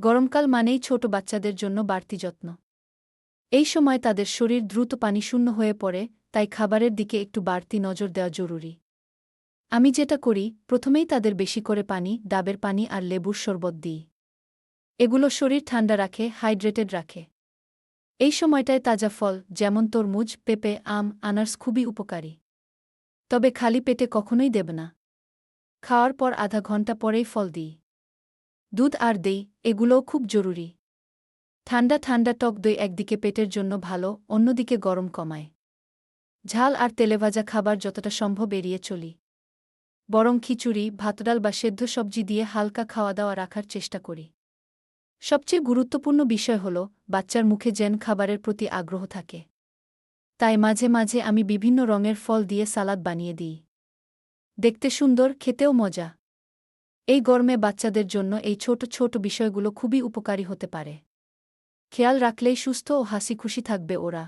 গরমকাল মানেই ছোট বাচ্চাদের জন্য বাড়তি যত্ন। এই সময় তাদের শরীর দ্রুত পানিশূন্য হয়ে পড়ে, তাই খাবারের দিকে একটু বাড়তি নজর দেওয়া জরুরি। আমি যেটা করি, প্রথমেই তাদের বেশি করে পানি, ডাবের পানি আর লেবুর শরবত দিই। এগুলো শরীর ঠান্ডা রাখে, হাইড্রেটেড রাখে। এই সময়টায় তাজা ফল, যেমন তরমুজ, পেঁপে, আম, আনার্স খুবই উপকারী। তবে খালি পেটে কখনোই দেব না। খাওয়ার পর আধা ঘণ্টা পরেই ফল দিই। দুধ আর দেই, এগুলোও খুব জরুরি। ঠান্ডা ঠান্ডা টক দই একদিকে পেটের জন্য ভালো, অন্যদিকে গরম কমায়। ঝাল আর তেলেভাজা খাবার যতটা সম্ভব এড়িয়ে চলি। বরং খিচুড়ি ভাতডাল বা সেদ্ধ সবজি দিয়ে হালকা খাওয়া দাওয়া রাখার চেষ্টা করি। সবচেয়ে গুরুত্বপূর্ণ বিষয় হল, বাচ্চার মুখে যেন খাবারের প্রতি আগ্রহ থাকে। তাই মাঝে মাঝে আমি বিভিন্ন রঙের ফল দিয়ে সালাদ বানিয়ে দিই। দেখতে সুন্দর, খেতেও মজা। এই গরমে বাচ্চাদের জন্য এই ছোট ছোট বিষয়গুলো খুবই উপকারী হতে পারে। খেয়াল রাখলেই সুস্থ ও হাসি খুশি থাকবে ওরা।